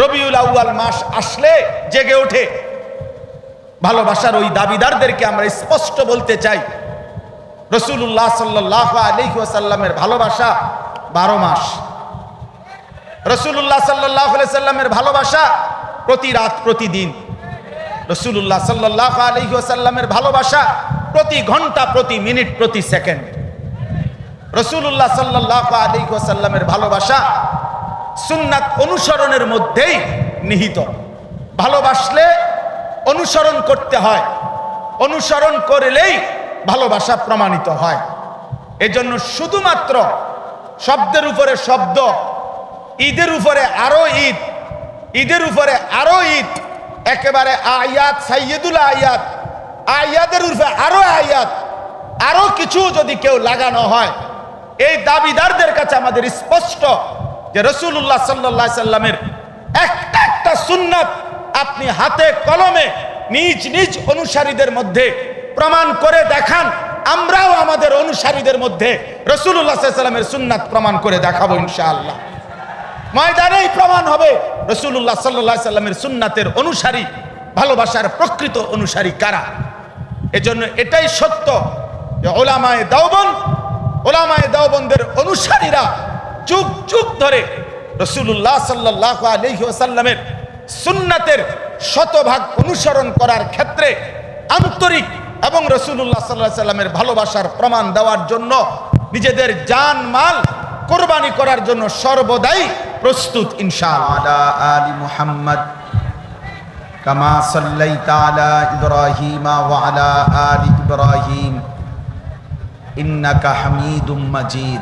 রবিউল আউয়াল মাস আসলে জেগে ওঠে। ভালোবাসার ওই দাবিদারদেরকে আমরা স্পষ্ট বলতে চাই। রসুল্লাহ সাল্লাহ আলহিহাসাল্লামের ভালোবাসা বারো মাস। রসুল্লাহ সাল্লাহ সাল্লামের ভালোবাসা প্রতি রাত, প্রতিদিন। রসুল্লাহ সাল্লাহ আলহিহাসাল্লামের ভালোবাসা প্রতি ঘণ্টা, প্রতি মিনিট, প্রতি সেকেন্ড। রসুল্লাহ সাল্লাহ আলহিহাসাল্লামের ভালোবাসা সুন্নাত অনুসরণের মধ্যেই নিহিত। ভালোবাসলে অনুসরণ করতে হয়, অনুসরণ করলেই ভালোবাসা প্রমাণিত হয়। এজন্য শুধুমাত্র শব্দের উপরে শব্দ, ঈদের উপরে আরও ঈদ, ঈদের উপরে আরও ঈদ, একেবারে আয়াত সাইয়দুল আয়াত, আয়াতের উপরে আরও আয়াত, আরও কিছু যদি কেউ লাগানো হয়, এই দাবিদারদের কাছে আমাদের স্পষ্ট যে রসুল্লাহ সাল্লাহ সাল্লামের একটা একটা সুন্নাত আপনি হাতে কলমে নিজ নিজ অনুসারীদের মধ্যে প্রমাণ করে দেখান, আমরাও আমাদের অনুসারীদের মধ্যে রসুল্লাহ সাল্লামের সুন্নাত প্রমাণ করে দেখাবো ইনশাআল্লাহ। ময়দানেই প্রমাণ হবে রসুল্লাহ সাল্লাহ সাল্লামের সুন্নাতের অনুসারী, ভালোবাসার প্রকৃত অনুসারী কারা? এজন্য এটাই সত্য যে ওলামায় দাওবন ওলামায় দাওবনদের অনুসারীরা যুগ যুগ ধরে রসুল্লাহ সাল্লাহ আলহিহাসাল্লামের সুন্নাতের শতভাগ অনুসরণ করার ক্ষেত্রে আন্তরিক এবং রসুল্লাহ সাল্লাহ সাল্লামের ভালোবাসার প্রমাণ দেওয়ার জন্য নিজেদের জান মাল কোরবানি করার জন্য সর্বদাই প্রস্তুত ইনশাআল্লাহ على آل محمد كما صليت على إبراهيم وعلى آل إبراهيم إنك حميد مجيد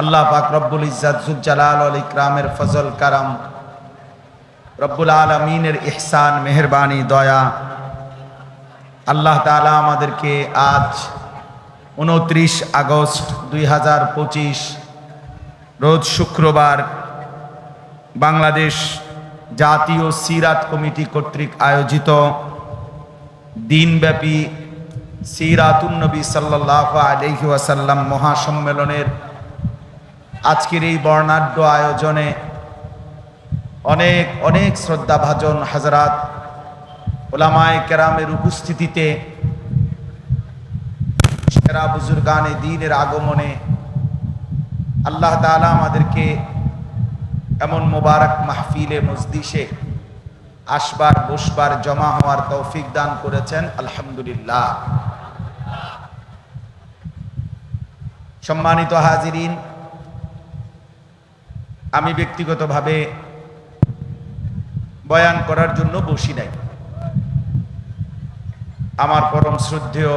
আল্লাহ পাক রব্বুল ইজ্জাত, জুজ্জালাল আল ইকরামের ফজল, কারাম। রব্বুল আলমিনের ইহসান, মেহরবানি, দয়া। আল্লাহ তাআলা আমাদেরকে আজ উনত্রিশ আগস্ট দুই হাজার পঁচিশ, রোজ শুক্রবার বাংলাদেশ জাতীয় সিরাত কমিটি কর্তৃক আয়োজিত দিনব্যাপী সিরাতুন্নবী সাল্লাহ আলহি ওয়াসাল্লাম মহাসম্মেলনের আজকের এই বর্ণাঢ্য আয়োজনে অনেক অনেক শ্রদ্ধাভাজন হাজরাত ওলামায় কেরামের উপস্থিতিতে সেরা বুজুর্গানে দিনের আগমনে আল্লাহ তাআলা আমাদেরকে এমন মোবারক মাহফিলে মজদিসে আসবার, বসবার, জমা হওয়ার তৌফিক দান করেছেন। আলহামদুলিল্লাহ। সম্মানিত হাজিরিন আমি ব্যক্তিগতভাবে বয়ান করার জন্য বসি নাই। আমার পরম শ্রদ্ধেয়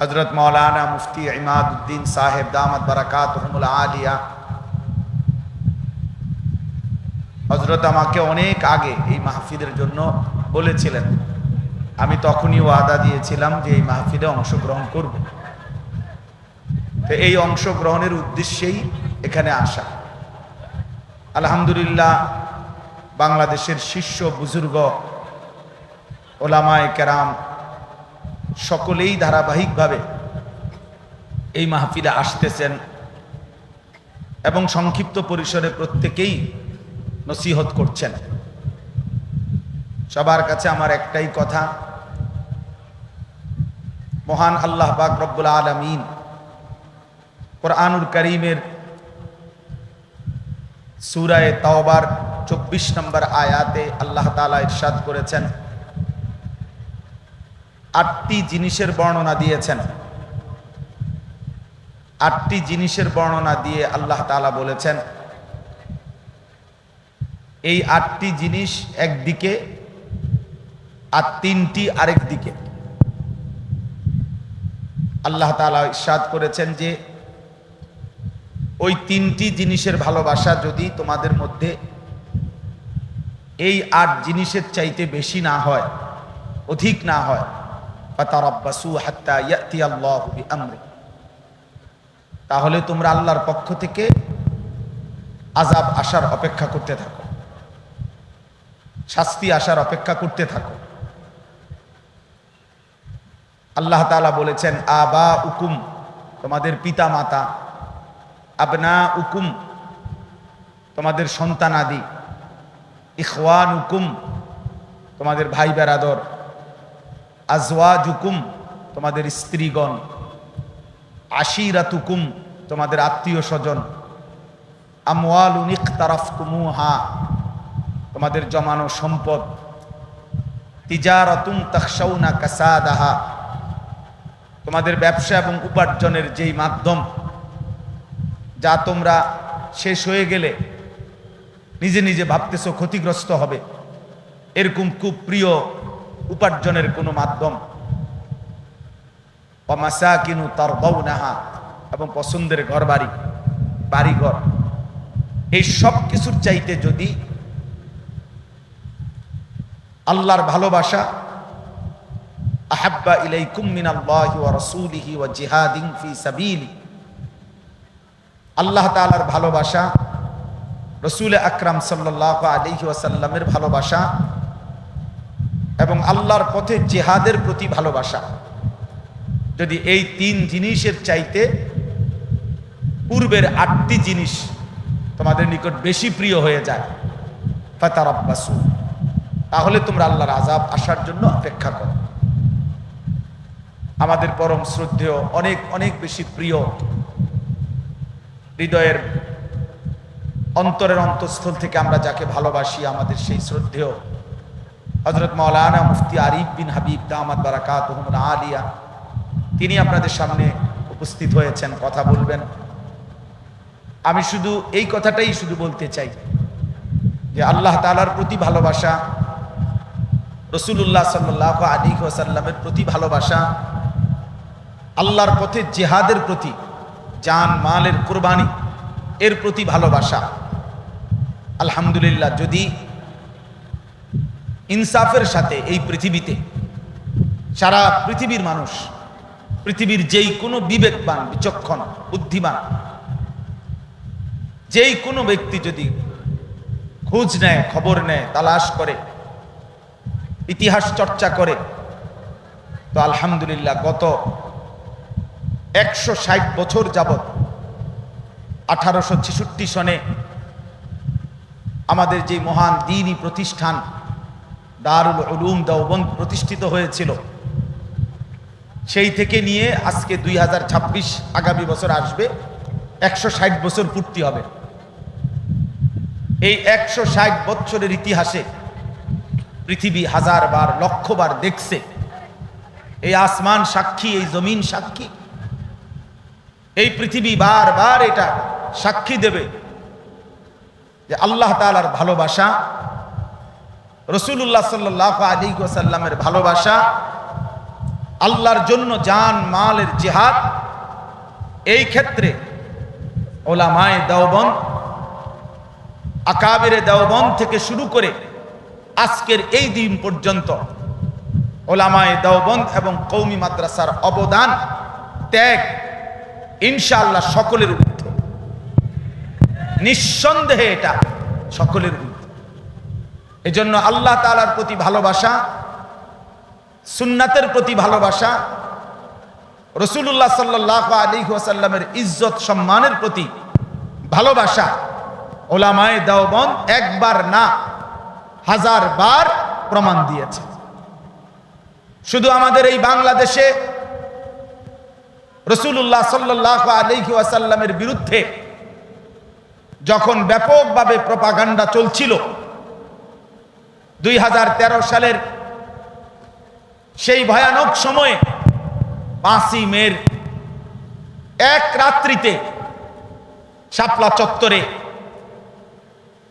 হজরত মৌলানা মুফতি ইমাদুদ্দিন সাহেব দামদ বারাকাত আলিয়া হজরত আমাকে অনেক আগে এই মাহফিলের জন্য বলেছিলেন। আমি তখনই ওয়াদা দিয়েছিলাম যে এই মাহফিলে অংশগ্রহণ করব। তো এই অংশগ্রহণের উদ্দেশ্যেই এখানে আসা। আলহামদুলিল্লাহ, বাংলাদেশের শীর্ষ বুজুর্গ ওলামায় কেরাম সকলেই ধারাবাহিকভাবে এই মাহফিলে আসতেছেন এবং সংক্ষিপ্ত পরিসরে প্রত্যেকেই নসিহত করছেন। সবার কাছে আমার একটাই কথা, মহান আল্লাহ পাক রব্বুল আলমিন কোরআনুর করিমের সুরায় তাওবার চব্বিশ নম্বর আয়াতে আল্লাহ তালা ইরশাদ করেছেন। আটটি জিনিসের বর্ণনা দিয়েছেন। আটটি জিনিসের বর্ণনা দিয়ে আল্লাহ তালা বলেছেন, এই আটটি জিনিস একদিকে আর তিনটি আরেক দিকে। আল্লাহ তালা ইসাদ করেছেন যে ওই তিনটি জিনিসের ভালোবাসা যদি তোমাদের মধ্যে এই আট জিনিসের চাইতে বেশি না হয়, অধিক না হয় তাহলে তোমরা আল্লাহর পক্ষ থেকে আজাব আসার অপেক্ষা করতে থাকো। শাস্তি আসার অপেক্ষা করতে থাকো। আল্লাহ তাআলা বলেছেন আবা উকুম তোমাদের পিতা মাতা আবনা উকুম তোমাদের সন্তান আদি। ইখওয়ান হুকুম তোমাদের ভাই বেরাদর। আজওয়াজ হুকুম তোমাদের স্ত্রীগণ। আশিরাতুকুম, তোমাদের আত্মীয় স্বজন আমওয়াল উনিক কুমুহা তোমাদের জমানো সম্পদ। তিজারতুম তখসৌনা কাসাদাহা, তোমাদের ব্যবসা এবং উপার্জনের যেই মাধ্যম। যা তোমরা শেষ হয়ে গেলে নিজে নিজে ভাবতেছো ক্ষতিগ্রস্ত হবে। এরকম খুব প্রিয় উপার্জনের কোনো মাধ্যম। অমাসা কিনু তার বউ নাহা এবং পছন্দের ঘর বাড়ি বাড়িঘর। এই সব কিছুর চাইতে যদি আল্লাহর ভালোবাসা, আহাব্বা ইলাইকুম মিনাল্লাহি ওয়া রাসূলিহি ওয়া জিহাদিন ফি সাবিলি আল্লাহ তাআলার ভালোবাসা, রসুল আকরাম সাল্লাহ আলহি ওয়াসাল্লামের ভালোবাসা এবং আল্লাহর পথে জেহাদের প্রতি ভালোবাসা। যদি এই তিন জিনিসের চাইতে পূর্বের আটটি জিনিস তোমাদের নিকট বেশি প্রিয় হয়ে যায় ফাতার আব্বাসু তাহলে তোমরা আল্লাহর আজাব আসার জন্য অপেক্ষা করো। আমাদের পরম শ্রদ্ধেয়, অনেক অনেক বেশি প্রিয় হৃদয়ের অন্তরের অন্তঃস্থল থেকে আমরা যাকে ভালোবাসি, আমাদের সেই শ্রদ্ধেয় হজরত মৌলানা মুফতি আরিফ বিন হাবিব দামাদ বারাকাত আলিয়া, তিনি আপনাদের সামনে উপস্থিত হয়েছেন, কথা বলবেন। আমি শুধু এই কথাটাই শুধু বলতে চাই যে আল্লাহ তালার প্রতি ভালোবাসা রসুল্লাহ সাল্লাহ আলী ওসাল্লামের প্রতি ভালোবাসা, আল্লাহর পথে জেহাদের প্রতি জান মালের কোরবানি, এর প্রতি ভালোবাসা। আলহামদুলিল্লাহ, যদি ইনসাফের সাথে এই পৃথিবীতে সারা পৃথিবীর মানুষ, পৃথিবীর যেই কোনো বিবেকবান, বিচক্ষণ, বুদ্ধিমান, যেই কোনো ব্যক্তি যদি খোঁজ নেয়, খবর নেয়, তালাশ করে, ইতিহাস চর্চা করে, তো আলহামদুলিল্লাহ গত একশো ষাট বছর যাবৎ আঠারোশো ছেষট্টি সনে আমাদের যে মহান দিনই প্রতিষ্ঠান দারুল উলুম দেওবন্দ প্রতিষ্ঠিত হয়েছিল, সেই থেকে নিয়ে আজকে দুই হাজার ছাব্বিশ আগামী বছর আসবে, একশো ষাট বছর পূর্তি হবে। এই একশো ষাট বছরের ইতিহাসে পৃথিবী হাজার বার লক্ষবার দেখছে। এই আসমান সাক্ষী, এই জমিন সাক্ষী এই পৃথিবী বারবার এটা সাক্ষী দেবে যে আল্লাহ তালার ভালোবাসা রসুল্লাহ সাল্লাহ আলী সাল্লামের ভালোবাসা, আল্লাহর জন্য জান, মালের জেহাদ, এই ক্ষেত্রে ওলামায় দেওবন আকাবেরে দেওবন থেকে শুরু করে আজকের এই দিন পর্যন্ত ওলামায় দেওবন এবং কৌমি মাদ্রাসার অবদান ত্যাগ ইনশাআল্লাহ সকলের ঊর্ধ্বে নিঃসন্দেহে এটা সকলের ঊর্ধ্বে এজন্য আল্লাহ তালার প্রতি ভালোবাসা, সুন্নাতের প্রতি ভালোবাসা রসুল্লাহ সাল্লাহ আলী ওয়াসাল্লামের ইজ্জত সম্মানের প্রতি ভালোবাসা ওলামায় দেওবন একবার না হাজার বার প্রমাণ দিয়েছে। শুধু আমাদের এই বাংলাদেশে রসুল্লাহ সাল্লাহ আলহি ওয়াসাল্লামের বিরুদ্ধে যখন ব্যাপকভাবে প্রপাগান্ডা চলছিল, দুই হাজার তেরো সালের সেই ভয়ানক সময়ে পাঁচই মের এক রাত্রিতে শাপলা চত্বরে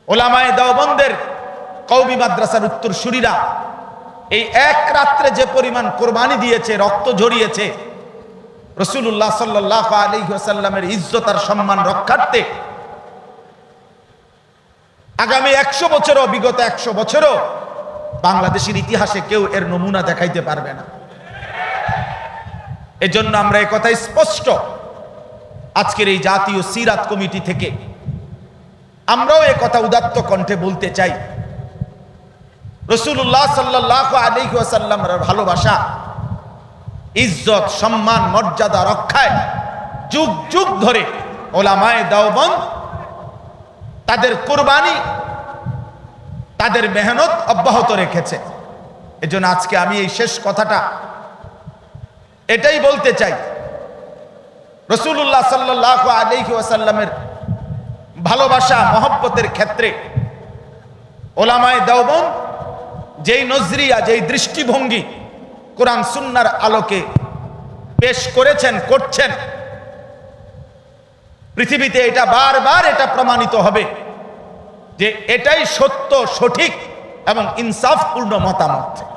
ওলামায় দেওবন্দের কৌমি মাদ্রাসার উত্তর সুরিরা এই এক রাত্রে যে পরিমাণ কোরবানি দিয়েছে, রক্ত ঝরিয়েছে রসুল্লাহ সাল্লাহ আলী সাল্লামের ইজ্জত আর সম্মান রক্ষার্থে আগামী একশো বছরও, বিগত একশো বছরও বাংলাদেশের ইতিহাসে কেউ এর নমুনা দেখাইতে পারবে না। এজন্য আমরা কথাই স্পষ্ট আজকের এই জাতীয় সিরাত কমিটি থেকে আমরাও কথা উদাত্ত কণ্ঠে বলতে চাই। রসুল্লাহ সাল্লাহ আলিহাসাল্লামের ভালোবাসা ইজ্জত, সম্মান, মর্যাদা রক্ষায় যুগ যুগ ধরে ওলামায় দাওবন তাদের কোরবানি, তাদের মেহনত অব্যাহত রেখেছে। এজন্য আজকে আমি এই শেষ কথাটা এটাই বলতে চাই। রসুল্লাহ সাল্লাহ আলহি ওয়াসাল্লামের ভালোবাসা, মহব্বতের ক্ষেত্রে ওলামায় দেওবন যেই নজরিয়া, যেই দৃষ্টিভঙ্গি কোরআন সুন্নার আলোকে পেশ করেছেন, করছেন। পৃথিবীতে এটা বারবার এটা প্রমাণিত হবে যে এটাই সত্য, সঠিক এবং ইনসাফপূর্ণ মতামত।